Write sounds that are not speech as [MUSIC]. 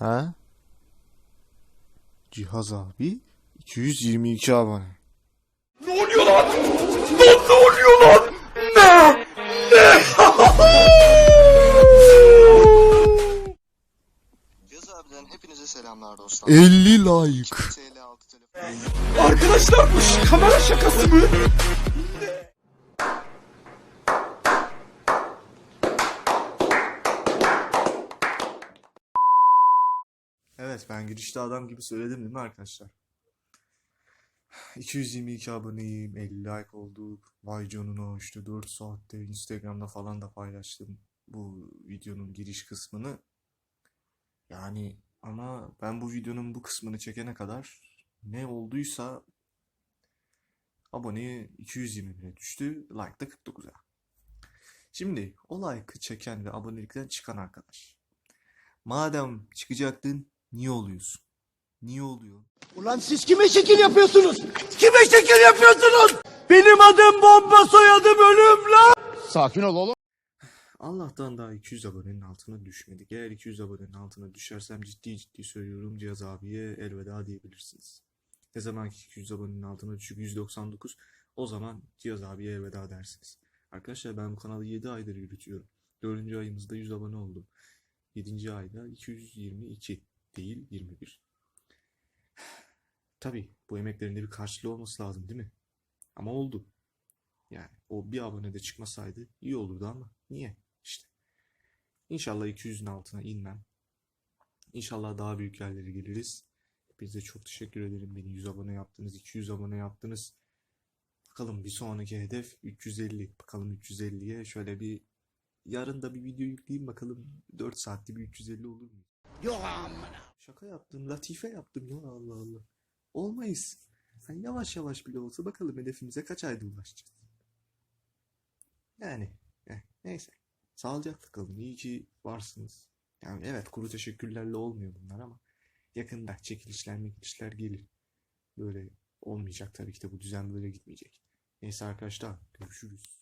Ha? Cihaz abi 222 abone. Ne oluyor lan? Lan ne oluyor lan? Ne? Yaz [LAUGHS] abiden hepinize selamlar dostlar. 50 like. TL 6 telefon. Arkadaşlar bu kamera şakası mı? Evet ben girişte adam gibi söyledim değil mi arkadaşlar? 222 aboneyim, 50 like olduk. Vay canına işte 4 saatte Instagram'da falan da paylaştım bu videonun giriş kısmını. Yani ama ben bu videonun bu kısmını çekene kadar ne olduysa abone 221'e düştü, like da 49'a. Şimdi o like'ı çeken ve abonelikten çıkan arkadaş. Madem çıkacaktın niye oluyorsun? Niye oluyor? Ulan siz kime şekil yapıyorsunuz? Kime şekil yapıyorsunuz? Benim adım bomba soyadım ölüm lan. Sakin ol oğlum. Allah'tan daha 200 abonenin altına düşmedik. Eğer 200 abonenin altına düşersem ciddi ciddi söylüyorum Cihaz abiye elveda diyebilirsiniz. Ne zaman ki 200 abonenin altına düşüp 199 o zaman Cihaz abiye elveda dersiniz. Arkadaşlar ben bu kanalı 7 aydır yürütüyorum. 4. ayımızda 100 abone oldum. 7. ayda 222 değil 21. Tabii bu emeklerin de bir karşılığı olması lazım değil mi? Ama oldu. Yani o bir abone de çıkmasaydı iyi olurdu ama niye? İşte. İnşallah 200'ün altına inmem. İnşallah daha büyük yerlere geliriz. Hepinize çok teşekkür ederim. Beni 100 abone yaptınız, 200 abone yaptınız. Bakalım bir sonraki hedef 350. Bakalım 350'ye şöyle bir yarın da bir video yükleyeyim bakalım 4 saatte bir 350 olur mu? Yok amına. Şaka yaptım, latife yaptım ya Allah Allah. Olmayız. Hani yavaş yavaş bile olsa bakalım hedefimize kaç ayda ulaşacağız. Yani eh, neyse. Sağlıcakla kalın. İyi ki varsınız. Yani evet kuru teşekkürlerle olmuyor bunlar ama yakında çekilişler mekilişler gelir. Böyle olmayacak tabii ki de bu düzen böyle gitmeyecek. Neyse arkadaşlar görüşürüz.